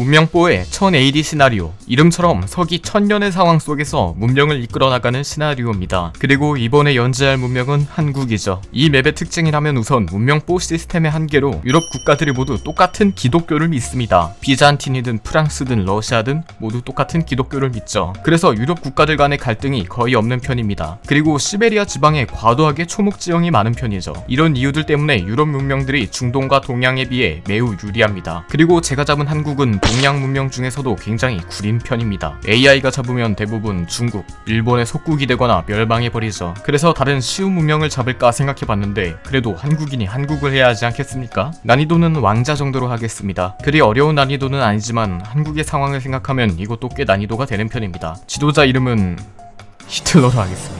문명보의 1000AD 시나리오 이름처럼 서기 천년의 상황 속에서 문명을 이끌어 나가는 시나리오입니다. 그리고 이번에 연재할 문명은 한국이죠. 이 맵의 특징이라면 우선 문명보 시스템의 한계로 유럽 국가들이 모두 똑같은 기독교를 믿습니다. 비잔틴이든 프랑스든 러시아든 모두 똑같은 기독교를 믿죠. 그래서 유럽 국가들 간의 갈등이 거의 없는 편입니다. 그리고 시베리아 지방에 과도하게 초목 지형이 많은 편이죠. 이런 이유들 때문에 유럽 문명들이 중동과 동양에 비해 매우 유리합니다. 그리고 제가 잡은 한국은 동양 문명 중에서도 굉장히 구린 편입니다. AI가 잡으면 대부분 중국, 일본에 속국이 되거나 멸망해버리죠. 그래서 다른 쉬운 문명을 잡을까 생각해봤는데 그래도 한국인이 한국을 해야 하지 않겠습니까? 난이도는 왕자 정도로 하겠습니다. 그리 어려운 난이도는 아니지만 한국의 상황을 생각하면 이것도 꽤 난이도가 되는 편입니다. 지도자 이름은 히틀러로 하겠습니다.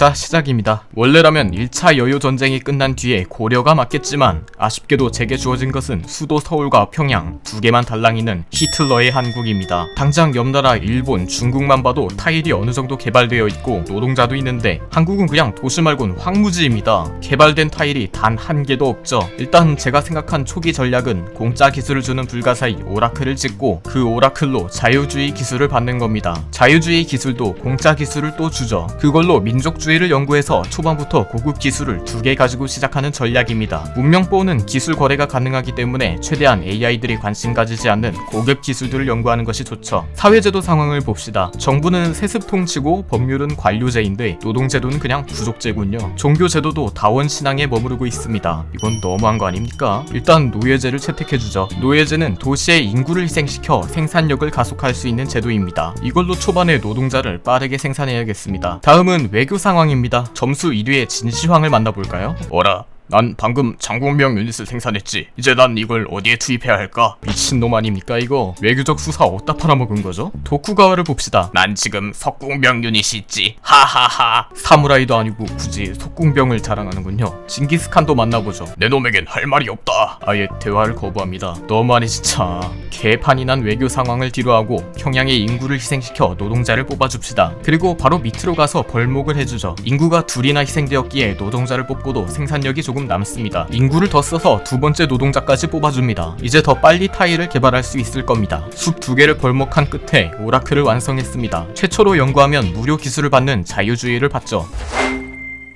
자 시작입니다. 원래라면 1차 여유 전쟁이 끝난 뒤에 고려가 맞겠지만 아쉽게도 제게 주어진 것은 수도 서울과 평양 두 개만 달랑이는 히틀러의 한국입니다. 당장 옆나라 일본, 중국만 봐도 타일이 어느 정도 개발되어 있고 노동자도 있는데 한국은 그냥 도시 말곤 황무지입니다. 개발된 타일이 단 한 개도 없죠. 일단 제가 생각한 초기 전략은 공짜 기술을 주는 불가사의 오라클을 찍고 그 오라클로 자유주의 기술을 받는 겁니다. 자유주의 기술도 공짜 기술을 또 주죠. 그걸로 민족주의 를 연구해서 초반부터 고급 기술을 두 개 가지고 시작하는 전략입니다. 문명보는 기술 거래가 가능하기 때문에 최대한 AI들이 관심 가지지 않는 고급 기술들을 연구하는 것이 좋죠. 사회제도 상황을 봅시다. 정부는 세습 통치고 법률은 관료제인데 노동제도는 그냥 부족제군요. 종교제도도 다원 신앙에 머무르고 있습니다. 이건 너무한 거 아닙니까? 일단 노예제를 채택해주죠. 노예제는 도시의 인구를 희생시켜 생산력을 가속할 수 있는 제도입니다. 이걸로 초반에 노동자를 빠르게 생산해야겠습니다. 다음은 외교 상황 입니다. 점수 1위의 진시황을 만나볼까요? 어라. 난 방금 장공명 유닛을 생산했지. 이제 난 이걸 어디에 투입해야 할까? 미친놈 아닙니까 이거? 외교적 수사 어디다 팔아먹은 거죠? 도쿠가와를 봅시다. 난 지금 석궁병 유닛이 있지. 하하하. 사무라이도 아니고 굳이 속궁병을 자랑하는군요. 징기스칸도 만나보죠. 내 놈에겐 할 말이 없다. 아예 대화를 거부합니다. 너무하네 진짜. 개판이 난 외교 상황을 뒤로하고 평양의 인구를 희생시켜 노동자를 뽑아줍시다. 그리고 바로 밑으로 가서 벌목을 해주죠. 인구가 둘이나 희생되었기에 노동자를 뽑고도 생산력이 조금 남습니다. 인구를 더 써서 두 번째 노동자까지 뽑아줍니다. 이제 더 빨리 타일을 개발할 수 있을 겁니다. 숲 두 개를 벌목한 끝에 오라클을 완성했습니다. 최초로 연구하면 무료 기술을 받는 자유주의를 받죠.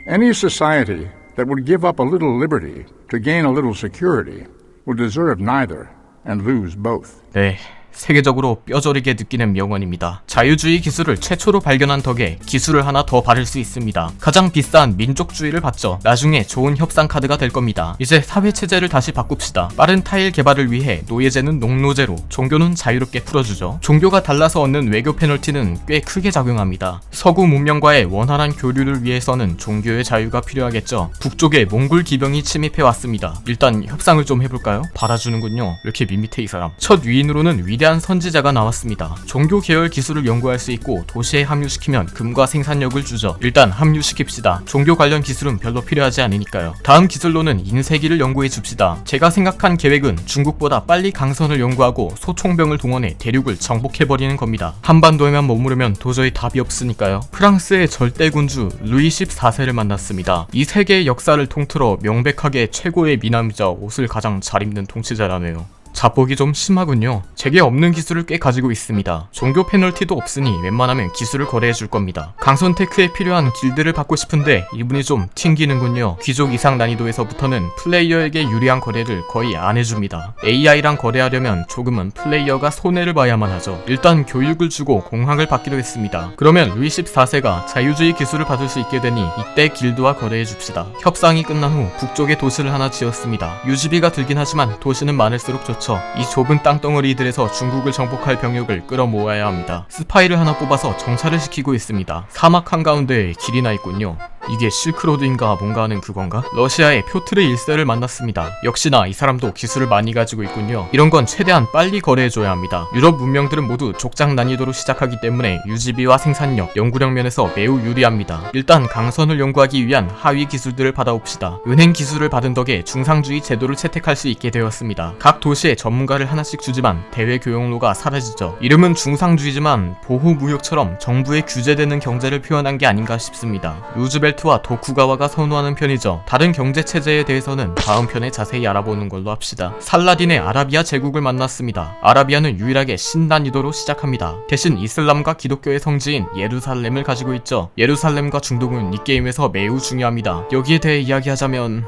Any society that would give up a little liberty to gain a little security will deserve neither and lose both. 네. 세계적으로 뼈저리게 느끼는 명언입니다. 자유주의 기술을 최초로 발견한 덕에 기술을 하나 더 받을 수 있습니다. 가장 비싼 민족주의를 받죠. 나중에 좋은 협상 카드가 될 겁니다. 이제 사회체제를 다시 바꿉시다. 빠른 타일 개발을 위해 노예제는 농노제로, 종교는 자유롭게 풀어주죠. 종교가 달라서 얻는 외교 페널티는 꽤 크게 작용합니다. 서구 문명과의 원활한 교류를 위해서는 종교의 자유가 필요하겠죠. 북쪽에 몽골 기병이 침입해 왔습니다. 일단 협상을 좀 해볼까요? 받아주는군요. 이렇게 밋밋해 이 사람. 첫 위인으로는 위대한 선지자가 나왔습니다. 종교 계열 기술을 연구할 수 있고 도시에 합류시키면 금과 생산력을 주죠. 일단 합류시킵시다. 종교 관련 기술은 별로 필요하지 않으니까요. 다음 기술로는 인쇄기를 연구해 줍시다. 제가 생각한 계획은 중국보다 빨리 강선을 연구하고 소총병을 동원해 대륙을 정복해버리는 겁니다. 한반도에만 머무르면 도저히 답이 없으니까요. 프랑스의 절대군주 루이 14세를 만났습니다. 이 세계의 역사를 통틀어 명백하게 최고의 미남이자 옷을 가장 잘 입는 통치자라네요. 자폭이 좀 심하군요. 제게 없는 기술을 꽤 가지고 있습니다. 종교 페널티도 없으니 웬만하면 기술을 거래해 줄 겁니다. 강선 테크에 필요한 길드를 받고 싶은데 이분이 좀 튕기는군요. 귀족 이상 난이도에서부터는 플레이어에게 유리한 거래를 거의 안 해줍니다. AI랑 거래하려면 조금은 플레이어가 손해를 봐야만 하죠. 일단 교육을 주고 공학을 받기로 했습니다. 그러면 루이 14세가 자유주의 기술을 받을 수 있게 되니 이때 길드와 거래해 줍시다. 협상이 끝난 후 북쪽에 도시를 하나 지었습니다. 유지비가 들긴 하지만 도시는 많을수록 좋죠. 이 좁은 땅덩어리들에서 중국을 정복할 병력을 끌어모아야 합니다. 스파이를 하나 뽑아서 정찰을 시키고 있습니다. 사막 한가운데에 길이 나 있군요. 이게 실크로드인가 뭔가 하는 그건가? 러시아의 표트르 1세를 만났습니다. 역시나 이 사람도 기술을 많이 가지고 있군요. 이런 건 최대한 빨리 거래해줘야 합니다. 유럽 문명들은 모두 족장 난이도로 시작하기 때문에 유지비와 생산력, 연구력 면에서 매우 유리합니다. 일단 강선을 연구하기 위한 하위 기술들을 받아옵시다. 은행 기술을 받은 덕에 중상주의 제도를 채택할 수 있게 되었습니다. 각 도시에 전문가를 하나씩 주지만 대외 교역로가 사라지죠. 이름은 중상주의지만 보호 무역처럼 정부에 규제되는 경제를 표현한 게 아닌가 싶습니다. 루즈벨 트 루즈벨트와 도쿠가와가 선호하는 편이죠. 다른 경제 체제에 대해서는 다음 편에 자세히 알아보는 걸로 합시다. 살라딘의 아라비아 제국을 만났습니다. 아라비아는 유일하게 신난이도로 시작합니다. 대신 이슬람과 기독교의 성지인 예루살렘을 가지고 있죠. 예루살렘과 중동은 이 게임에서 매우 중요합니다. 여기에 대해 이야기하자면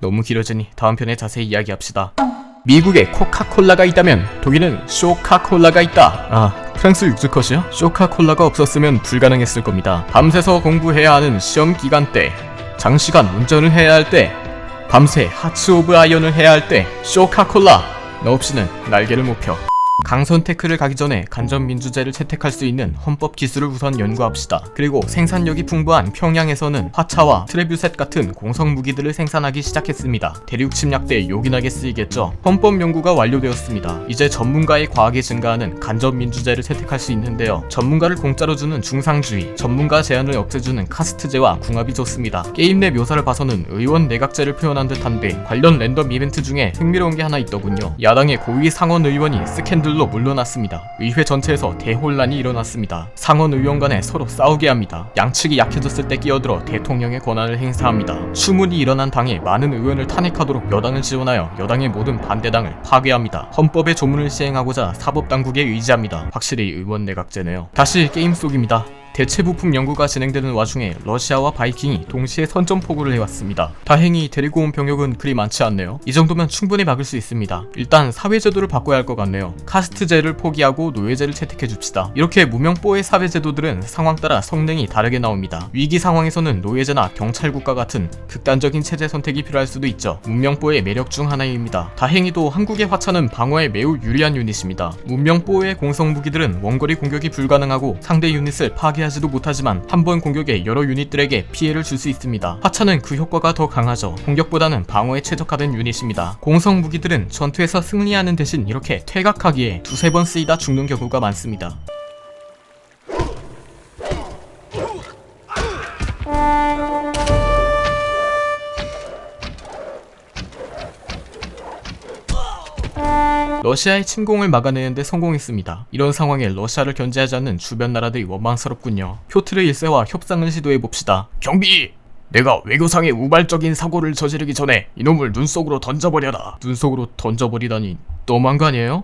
너무 길어지니 다음 편에 자세히 이야기합시다. 미국에 코카콜라가 있다면 독일은 쇼카콜라가 있다. 아, 프랑스 육주컷이요? 쇼카콜라가 없었으면 불가능했을 겁니다. 밤새서 공부해야 하는 시험 기간 때, 장시간 운전을 해야 할 때, 밤새 하츠 오브 아이언을 해야 할 때, 쇼카콜라! 너 없이는 날개를 못 펴. 강선 테크를 가기 전에 간접 민주제를 채택할 수 있는 헌법 기술을 우선 연구합시다. 그리고 생산력이 풍부한 평양에서는 화차와 트레뷰셋 같은 공성 무기들을 생산하기 시작했습니다. 대륙 침략 때 요긴하게 쓰이겠죠. 헌법 연구가 완료되었습니다. 이제 전문가의 과학이 증가하는 간접 민주제를 채택할 수 있는데요. 전문가를 공짜로 주는 중상주의, 전문가 제한을 없애주는 카스트제와 궁합이 좋습니다. 게임 내 묘사를 봐서는 의원 내각제를 표현한 듯한데 관련 랜덤 이벤트 중에 흥미로운 게 하나 있더군요. 야당의 고위 상원 의원이 스캔들 로 물러났습니다. 의회 전체에서 대혼란이 일어났습니다. 상원 의원 간에 서로 싸우게 합니다. 양측이 약해졌을 때 끼어들어 대통령의 권한을 행사합니다. 추문이 일어난 당에 많은 의원을 탄핵하도록 여당을 지원하여 여당의 모든 반대당을 파괴합니다. 헌법의 조문을 시행하고자 사법당국에 의지합니다. 확실히 의원 내각제네요. 다시 게임 속입니다. 대체 부품 연구가 진행되는 와중에 러시아와 바이킹이 동시에 선전포고를 해왔습니다. 다행히 데리고 온 병력은 그리 많지 않네요. 이 정도면 충분히 막을 수 있습니다. 일단 사회제도를 바꿔야 할 것 같네요. 카스트제를 포기하고 노예제를 채택해 줍시다. 이렇게 무명뽀의 사회제도들은 상황 따라 성능이 다르게 나옵니다. 위기 상황에서는 노예제나 경찰국가 같은 극단적인 체제 선택이 필요할 수도 있죠. 문명뽀의 매력 중 하나입니다. 다행히도 한국의 화차는 방어에 매우 유리한 유닛입니다. 문명뽀의 공성 무기들은 원거리 공격이 불가능하고 상대 유닛을 파괴 하지도 못하지만 한 번 공격에 여러 유닛들에게 피해를 줄 수 있습니다. 화차는 그 효과가 더 강하죠. 공격보다는 방어에 최적화된 유닛입니다. 공성 무기들은 전투에서 승리하는 대신 이렇게 퇴각하기에 두세 번 쓰이다 죽는 경우가 많습니다. 러시아의 침공을 막아내는데 성공했습니다. 이런 상황에 러시아를 견제하지 않는 주변 나라들이 원망스럽군요. 표트르 1세와 협상을 시도해 봅시다. 경비! 내가 외교상의 우발적인 사고를 저지르기 전에 이놈을 눈 속으로 던져버려라. 눈 속으로 던져버리다니 너무한 거 아니에요?